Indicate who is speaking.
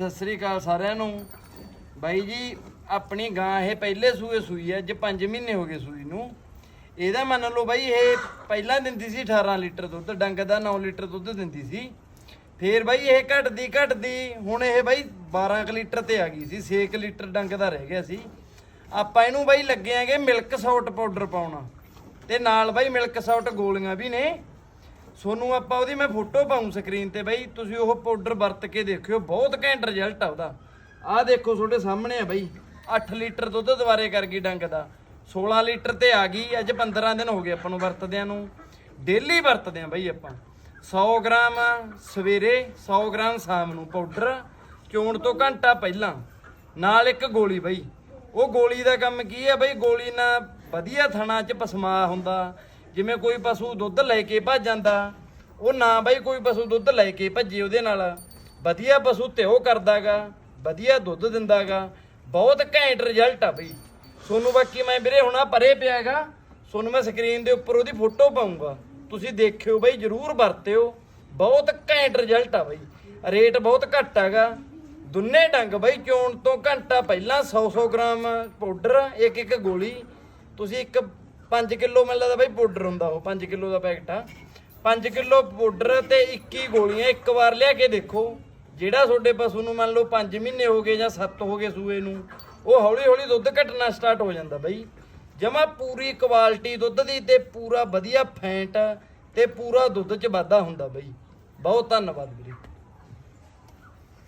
Speaker 1: ਸਤਿ ਸ੍ਰੀ ਅਕਾਲ ਸਾਰਿਆਂ ਨੂੰ। ਬਾਈ ਜੀ, ਆਪਣੀ ਗਾਂ ਇਹ ਪਹਿਲੇ ਸੂਏ ਸੂਈ ਹੈ, ਅੱਜ 5 ਮਹੀਨੇ ਹੋ ਗਏ ਸੂਈ ਨੂੰ। ਇਹਦਾ ਮੰਨ ਲਓ ਬਾਈ, ਇਹ ਪਹਿਲਾਂ ਦਿੰਦੀ ਸੀ 18 ਲੀਟਰ ਦੁੱਧ, ਡੰਗ ਦਾ 9 ਲੀਟਰ ਦੁੱਧ ਦਿੰਦੀ ਸੀ। ਫੇਰ ਬਾਈ ਇਹ ਘਟਦੀ ਘਟਦੀ, ਹੁਣ ਇਹ ਬਾਈ 12 ਕੁ ਲੀਟਰ ਤੇ ਆ ਗਈ ਸੀ 6 ਕੁ ਲੀਟਰ ਡੰਗ ਦਾ ਰਹਿ ਗਿਆ ਸੀ। ਆਪਾਂ ਇਹਨੂੰ ਬਾਈ ਲੱਗੇ ਆਂਗੇ ਮਿਲਕ ਸੌਟ ਪਾਊਡਰ ਪਾਉਣਾ। ਤੇ ਨਾਲ ਬਾਈ ਮਿਲਕ ਸੌਟ ਗੋਲੀਆਂ ਵੀ ਨੇ। ਸੋਨੂੰ ਆਪਾਂ ਉਹਦੀ ਮੈਂ ਫੋਟੋ ਪਾਉਂ ਸਕਰੀਨ ਤੇ ਬਈ, ਤੁਸੀਂ ਉਹ ਪਾਊਡਰ ਵਰਤ ਕੇ ਦੇਖਿਓ, ਬਹੁਤ ਘੈਂਟ ਰਿਜ਼ਲਟ ਆ ਉਹਦਾ। ਆਹ ਦੇਖੋ ਤੁਹਾਡੇ ਸਾਹਮਣੇ ਆ ਬਈ 8 ਲੀਟਰ ਦੁੱਧ ਦੁਬਾਰੇ ਕਰ ਗਈ ਡੰਗ ਦਾ। 16 ਲੀਟਰ ਤੇ ਆ ਗਈ, ਅੱਜ 15 ਦਿਨ ਹੋ ਗਏ ਆਪਾਂ ਨੂੰ ਵਰਤਦਿਆਂ ਨੂੰ। ਡੇਲੀ ਵਰਤਦੇ ਆ ਬਾਈ ਆਪਾਂ। 100 ਗ੍ਰਾਮ ਸਵੇਰੇ 100 ਗ੍ਰਾਮ ਸ਼ਾਮ ਨੂੰ ਪਾਊਡਰ ਚੋਣ ਤੋਂ ਘੰਟਾ ਪਹਿਲਾਂ। ਨਾਲ ਇੱਕ ਗੋਲੀ ਬਈ। ਉਹ ਗੋਲੀ ਦਾ ਕੰਮ ਕੀ ਹੈ ਬਈ, ਗੋਲੀ ਨਾਲ ਵਧੀਆ ਥਣਾ 'ਚ ਪਸਮਾ ਹੁੰਦਾ। ਜਿਵੇਂ ਕੋਈ ਪਸ਼ੂ ਦੁੱਧ ਲੈ ਕੇ ਭੱਜ ਜਾਂਦਾ, ਉਹ ਨਾ ਬਾਈ ਕੋਈ ਪਸ਼ੂ ਦੁੱਧ ਲੈ ਕੇ ਭੱਜੇ ਉਹਦੇ ਨਾਲ। ਵਧੀਆ ਪਸ਼ੂ ਤਿਓ ਕਰਦਾਗਾ, ਵਧੀਆ ਦੁੱਧ ਦਿੰਦਾਗਾ। ਬਹੁਤ ਘੈਂਟ ਰਿਜ਼ਲਟ ਆ ਬਈ। ਸੋਨੂੰ ਬਾਕੀ ਮੈਂ ਵੀਰੇ ਹੁਣ ਆ ਪਰੇ ਪਿਆਗਾ, ਸੋਨੂੰ ਮੈਂ ਸਕਰੀਨ ਦੇ ਉੱਪਰ ਉਹਦੀ ਫੋਟੋ ਪਾਉਂਗਾ ਤੁਸੀਂ ਦੇਖਿਓ ਬਈ, ਜਰੂਰ ਵਰਤਿਓ। ਬਹੁਤ ਘੈਂਟ ਰਿਜ਼ਲਟ ਆ ਬਈ। ਰੇਟ ਬਹੁਤ ਘੱਟ ਹੈਗਾ ਦੁੰਨੇ ਡੰਗ ਬਈ, ਚੋਣ ਤੋਂ ਘੰਟਾ ਪਹਿਲਾਂ 100-100 ਗ੍ਰਾਮ ਪਾਊਡਰ ਇੱਕ ਇੱਕ ਗੋਲੀ। ਤੁਸੀਂ ਇੱਕ 5 ਕਿਲੋ ਮੈਨੂੰ ਲੱਗਦਾ ਬਾਈ ਪਾਊਡਰ ਹੁੰਦਾ ਉਹ 5 ਕਿਲੋ ਦਾ ਪੈਕਟ ਆ। 5 ਕਿਲੋ ਪਾਊਡਰ ਤੇ 21 ਗੋਲੀਆਂ, ਇੱਕ ਵਾਰ ਲਿਆ ਕੇ ਦੇਖੋ, ਜਿਹੜਾ ਤੁਹਾਡੇ ਪਸ਼ੂ ਨੂੰ ਮੰਨ ਲਓ 5 ਮਹੀਨੇ ਹੋ ਗਏ ਜਾਂ 7 ਹੋ ਗਏ ਸੂਏ ਨੂੰ, ਉਹ ਹੌਲੀ ਹੌਲੀ ਦੁੱਧ ਘਟਣਾ ਸਟਾਰਟ ਹੋ ਜਾਂਦਾ ਬਈ। ਜਮਾ ਪੂਰੀ ਕੁਆਲਿਟੀ ਦੁੱਧ ਦੀ ਤੇ ਪੂਰਾ ਵਧੀਆ ਫੈਂਟ ਤੇ ਪੂਰਾ ਦੁੱਧ ਚ ਵਾਧਾ ਹੁੰਦਾ ਬਈ। ਬਹੁਤ ਧੰਨਵਾਦ ਵੀਰੇ।